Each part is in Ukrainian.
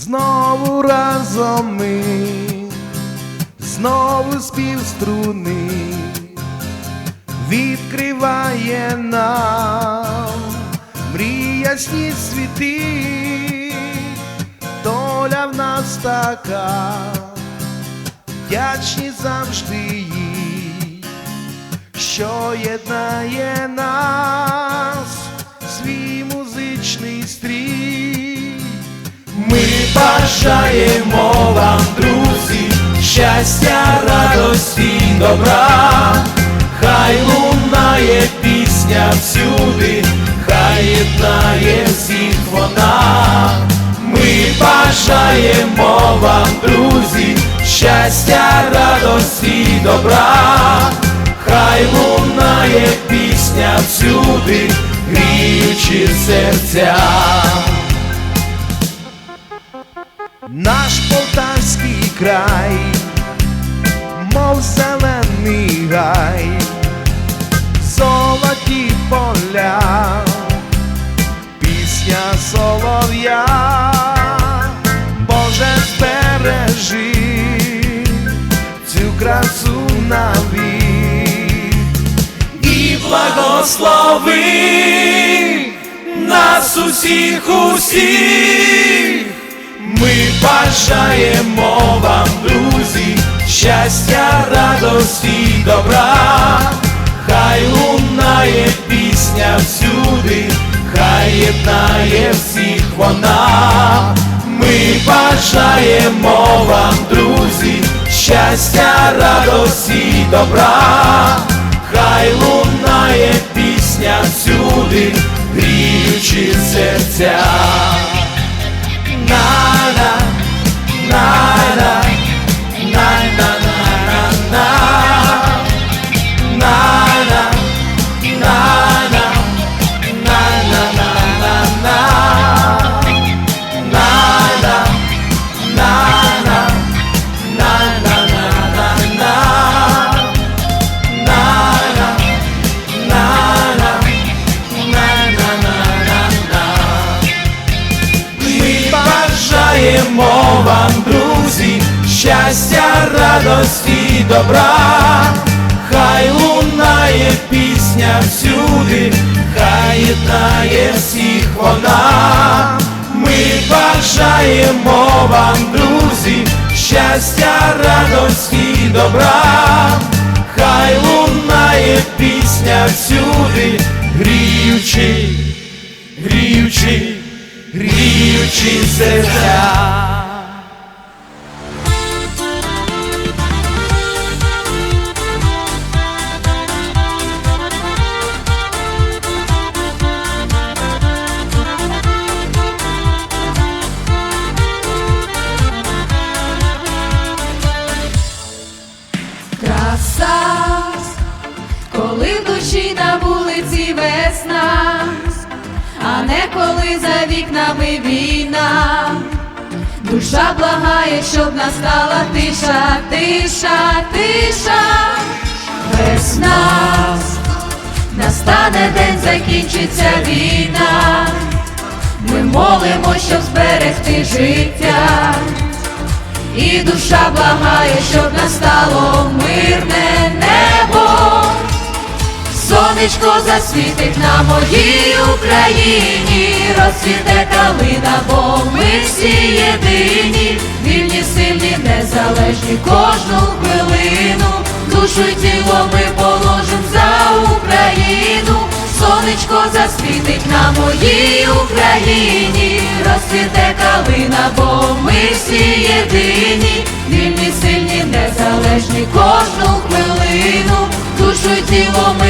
Знову разом ми, знову спів струни відкриває нам мріясні світи, доля в нас така, вдячні завжди їй, що єднає нас, свій музичний стрій. Бажаємо вам, друзі, щастя, радості, добра, хай лунає пісня всюди, хай єднає всіх вона. Ми бажаємо вам, друзі, щастя, радості, добра, хай лунає пісня всюди, гріючи серця. Наш полтавський край, мов зелений гай, золоті поля, пісня солов'я, Боже збережи цю красу навік і благослови нас усіх усіх. Ми бажаємо вам, друзі, щастя, радості, добра, хай лунає пісня всюди, хай єднає всіх вона. Ми бажаємо вам, друзі, щастя, радості, добра, хай лунає пісня всюди, гріючи серця. На-на, now. Всюди, хай єднає всіх вона. Ми бажаємо вам, друзі, щастя, радості, добра, хай лунає пісня всюди, гріючи, гріючи гріючи серця. Вікнами війна. Душа благає, щоб настала тиша, тиша, тиша, весна, настане день, закінчиться війна. Ми молимо, щоб зберегти життя. І душа благає, щоб настало мирне. Сонечко засвітить на моїй Україні, розцвіте калина, бо ми всі єдині, вільні, сильні, незалежні кожну хвилину, душу й тіло ми положим за Україну. Сонечко засвітить на моїй Україні, розцвіте калина, бо ми всі єдині, вільні, сильні, незалежні кожну хвилину, душу й тіло ми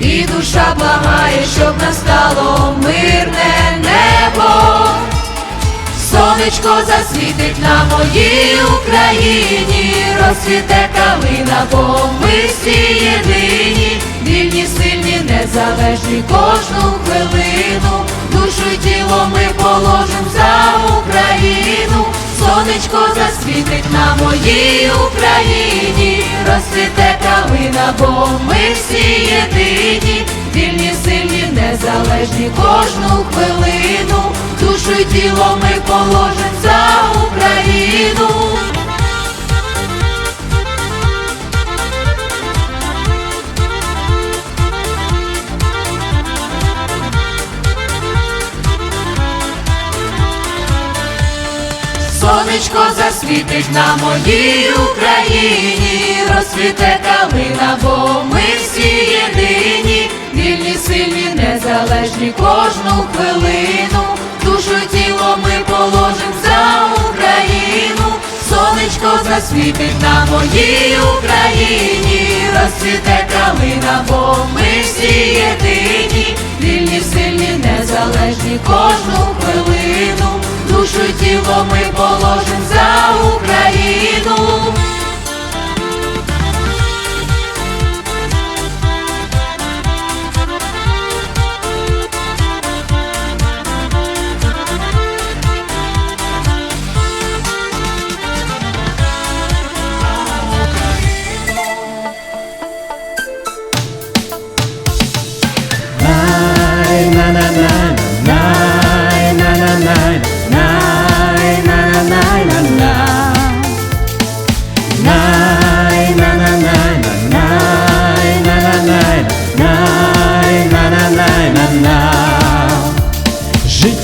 І душа благає, щоб настало мирне небо. Сонечко засвітить на моїй Україні, розцвіте калина, бо ми всі єдині, вільні, сильні, незалежні кожну хвилину, душу й тіло ми положим за Україну, сонечко засвітить на моїй Україні, розцвіте калина, бо ми всі єдині, вільні, сильні, незалежні кожну хвилину, душу й тіло ми положим за Україну. Сонечко засвітить на моїй Україні, розцвіте калина, бо ми всі єдині, вільні, сильні, незалежні кожну хвилину, душу тіло ми положим за Україну, сонечко засвітить на моїй Україні, розцвіте калина, бо ми всі єдині, вільні, сильні, незалежні кожну хвилину, тіло ми положим за Україну.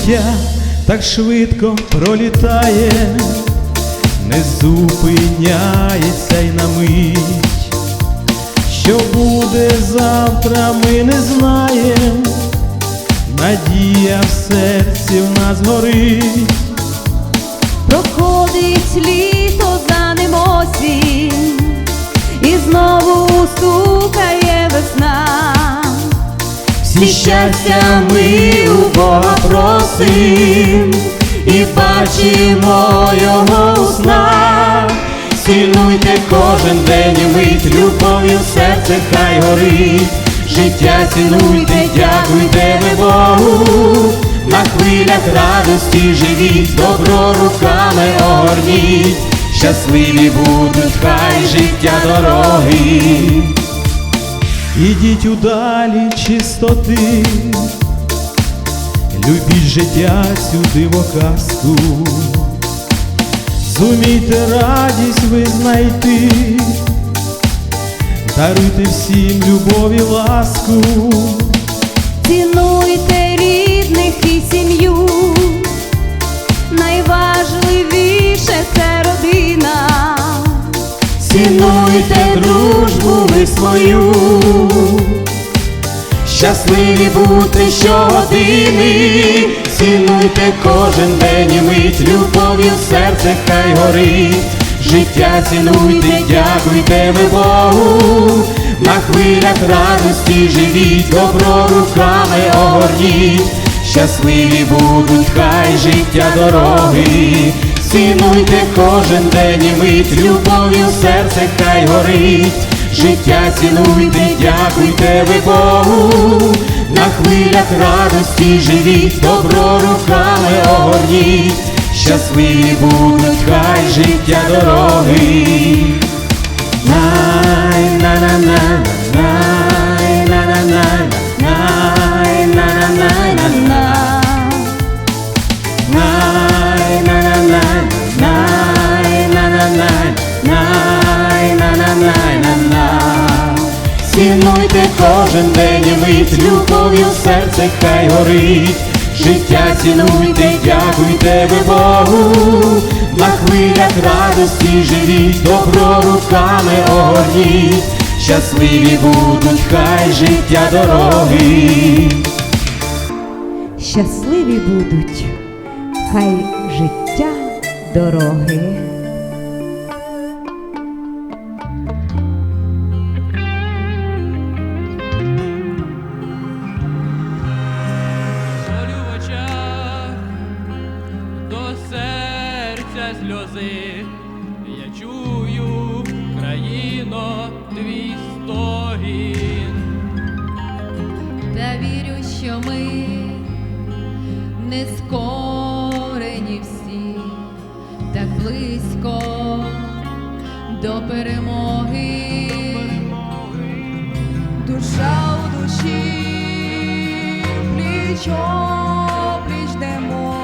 Життя так швидко пролітає, не зупиняється й на мить. Що буде завтра, ми не знаємо, надія в серці в нас горить. Проходить літо за ним осінь, і знову стукає весна. Всі щастя ми у Бога просим і бачимо його у. Цінуйте кожен день мить, любов'ю серце хай горить. Життя цінуйте, дякуйте ви Богу, на хвилях радості живіть, добро руками огорніть, щасливі будуть, хай життя дороги. Ідіть у далі чистоти, любіть життя цю дивоказку, зумійте радість ви знайти, даруйте всім любов і ласку, Цінуйте рідних і сім'ю, найважливіше це родина. Цінуйте дружбу ви свою, щасливі бути щогодини, цінуйте кожен день і мить, любов'ю серце хай горить, життя цінуйте, дякуйте ви Богу, на хвилях радості живіть, добро руками огорніть, щасливі будуть, хай життя дороги. Цінуйте кожен день і мить, любов'ю серце хай горить, життя цінуйте, дякуйте ви Богу, на хвилях радості живіть, добро руками огорніть, щасливі будуть, хай життя дороги. Кожен день і мить, любов'ю серце хай горить, життя цінуйте, дякуйте ви Богу, на хвилях радості живіть, добро руками огорніть, щасливі будуть, хай життя дороги. Щасливі будуть, хай життя дороги. вірю, що ми не скорені всі, так близько до перемоги, душа у душі плічо пліч демо.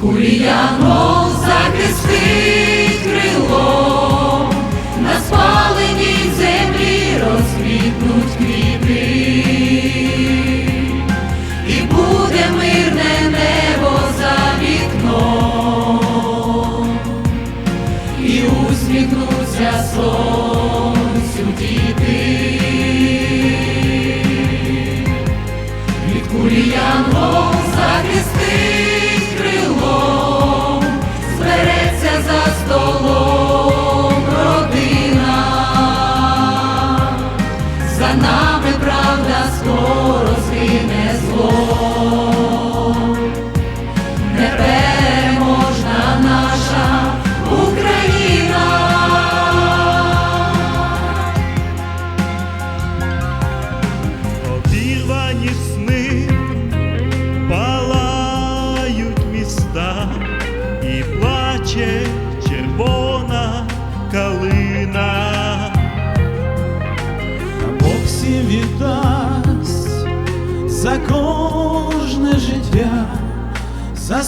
кулія гроз захистив.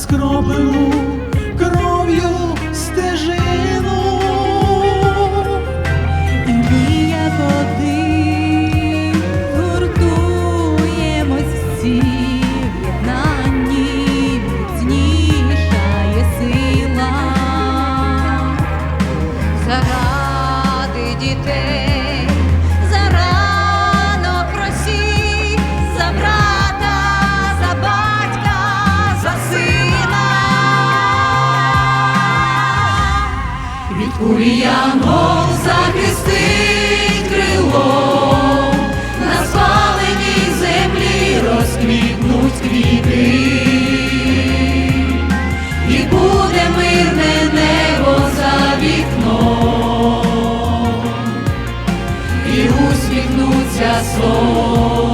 скроплену. Слово.